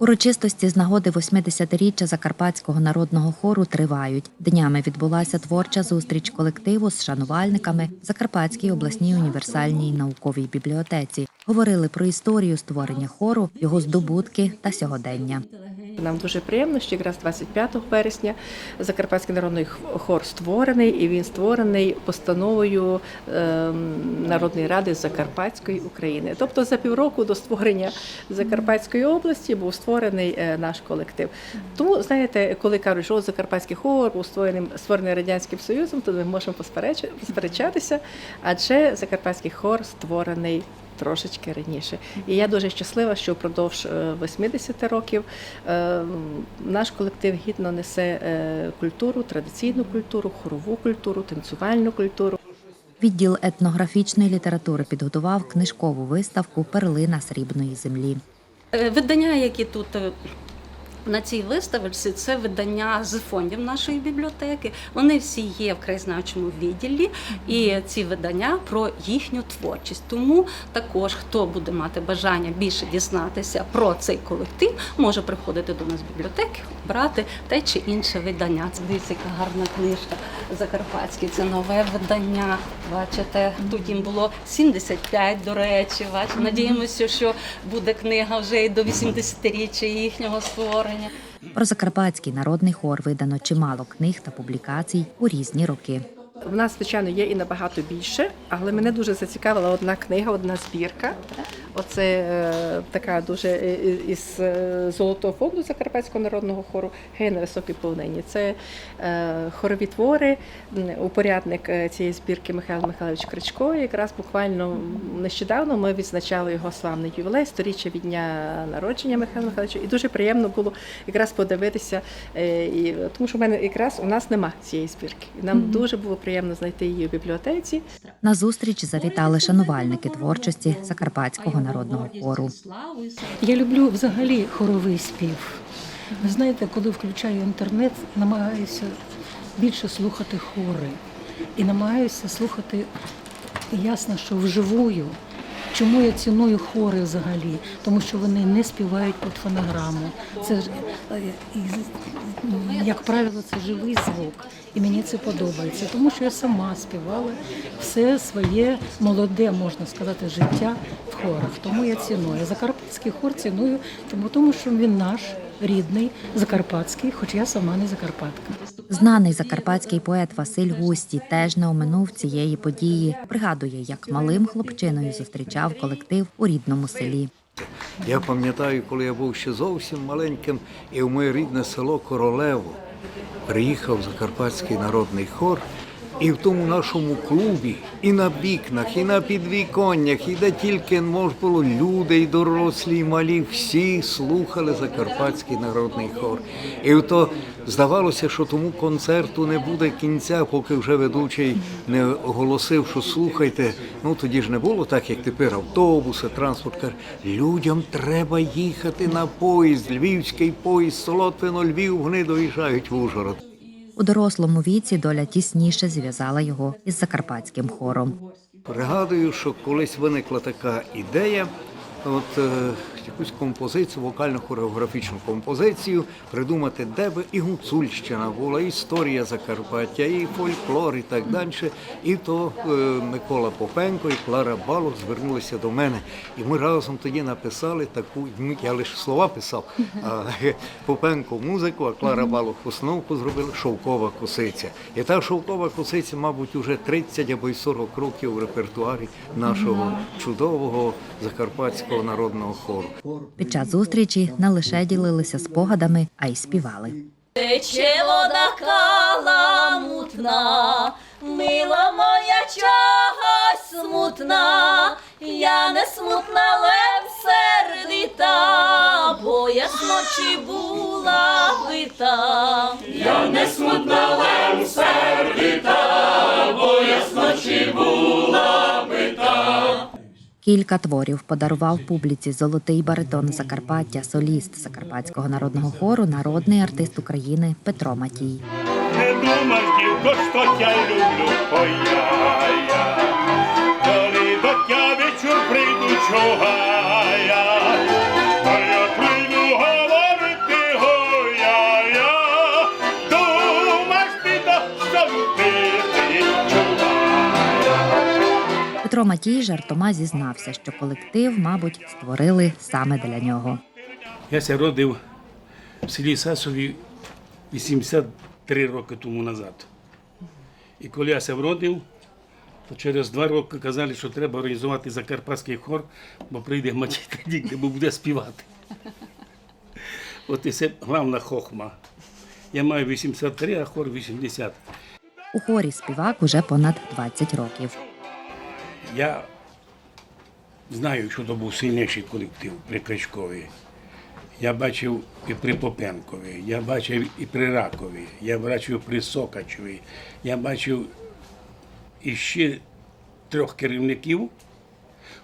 Урочистості з нагоди 80-річчя Закарпатського народного хору тривають. Днями відбулася творча зустріч колективу з шанувальниками в Закарпатській обласній універсальній науковій бібліотеці. Говорили про історію створення хору, його здобутки та сьогодення. Нам дуже приємно, що якраз 25 вересня Закарпатський народний хор створений, і він створений постановою ем, Народної ради Закарпатської України. Тобто за півроку до створення Закарпатської області був створений е, наш колектив. Тому знаєте, коли кажуть, що Закарпатський хор був створений, створений радянським союзом, то ми можемо посперечатися, адже Закарпатський хор створений. Трошечки раніше, і я дуже щаслива, що впродовж е, 80 років е, наш колектив гідно несе е, культуру, традиційну культуру, хорову культуру, танцювальну культуру. Відділ етнографічної літератури підготував книжкову виставку Перлина срібної землі. Е, Видання, які тут е, на цій виставці, це видання з фондів нашої бібліотеки. Вони всі є в краєзнавчому відділі, і ці видання про їхню творчість. Тому також, хто буде мати бажання більше дізнатися про цей колектив, може приходити до нас в бібліотеки, брати те чи інше видання. Дивіться, яка гарна книжка Закарпатське. Це нове видання. Бачите, тут їм було 75, до речі. Бачите, надіємося, що буде книга вже і до 80-річчя їхнього створення. Про Закарпатський народний хор видано чимало книг та публікацій у різні роки. В нас, звичайно, є і набагато більше, але мене дуже зацікавила одна книга, одна збірка. Оце е, така дуже е, е, із золотого фонду Закарпатського народного хору «Гей на високій повнині. Це е, хорові твори. Упорядник цієї збірки Михайло Михайлович Кричко. Якраз буквально нещодавно ми відзначали його славний ювілей, сторіччя від дня народження Михайла Михайловича. І дуже приємно було якраз подивитися. е, І, тому що в мене якраз у нас нема цієї збірки. І нам дуже було приємно знайти її в бібліотеці. На зустріч завітали шанувальники творчості Закарпатського народного хору. Я люблю взагалі хоровий спів. Ви знаєте, коли включаю інтернет, намагаюся більше слухати хори. І намагаюся слухати ясно, що вживую. Чому я ціную хори взагалі? Тому що вони не співають під фонограму. Це ж, е, як правило, це живий звук. І мені це подобається, тому що я сама співала все своє молоде, можна сказати, життя в хорах. Тому я ціную. Закарпатський хор ціную, тому, тому що він наш рідний, закарпатський, хоч я сама не закарпатка. Знаний закарпатський поет Василь Густі теж не оминув цієї події. Пригадує, як малим хлопчиною зустрічав колектив у рідному селі. Я пам'ятаю, коли я був ще зовсім маленьким, і в моє рідне село Королево приїхав Закарпатський народний хор. І в тому нашому клубі, і на вікнах, і на підвіконнях, і де тільки мож було люди, і дорослі, і малі, всі слухали Закарпатський народний хор. І то здавалося, що тому концерту не буде кінця, поки вже ведучий не оголосив, що слухайте. Ну тоді ж не було так, як тепер автобуси, транспорт. Каже, людям треба їхати на поїзд, львівський поїзд, Солотвино, Львів, вони доїжджають в Ужгород. У дорослому віці доля тісніше зв'язала його із закарпатським хором. Пригадую, що колись виникла така ідея, от е, якусь композицію, вокально-хореографічну композицію придумати, де би і Гуцульщина була, і історія Закарпаття, і фольклор, і так далі. І то е, Микола Попенко і Клара Балох звернулися до мене. І ми разом тоді написали таку, ну, я лише слова писав, а Попенко музику, а Клара Балох постановку зробили шовкова косиця. І та шовкова косиця, мабуть, уже 30 або й 40 років в репертуарі нашого чудового закарпатського народного хору. Під час зустрічі не лише ділилися спогадами, а й співали. Тече вода каламутна, мила моя чогось смутна, я не смутна, лев сердита, бо я з ночі була бита. Я не смутна, лев сердита, бо я з ночі була бита. Кілька творів подарував публіці золотий баритон Закарпаття, соліст Закарпатського народного хору, народний артист України Петро Матій. Не думай, що я люблю, ой я, я. Коли до вечір прийду чугая, Петро Матій жартома зізнався, що колектив, мабуть, створили саме для нього. Я ся родив в селі Сасові 83 роки тому назад. І коли я ся вродив, то через два роки казали, що треба організувати закарпатський хор, бо прийде Матій Кадік, де буде співати. От і це головна хохма. Я маю 83, а хор 80. У хорі співак уже понад 20 років. Я знаю, що то був сильніший колектив при Кричкові. Я бачив і при Попенкові, я бачив і при Ракові, я бачив при Сокачеві, я бачив іще трьох керівників.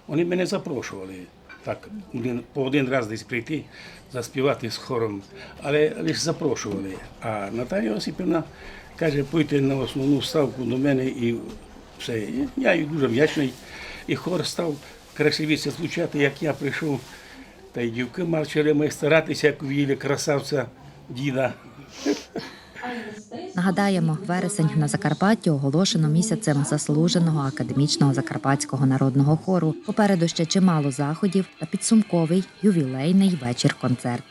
Вони мене запрошували так, один, по один раз десь прийти, заспівати з хором, але лише запрошували. А Наталія Осипівна каже, пойте на основну ставку до мене і все. Я їй дуже вдячний. І хор став красивіше звучати, як я прийшов. Та й дівки марчили ми старатися, як в'їли красавця діда. Нагадаємо, вересень на Закарпатті оголошено місяцем заслуженого академічного закарпатського народного хору. Попереду ще чимало заходів та підсумковий ювілейний вечір-концерт.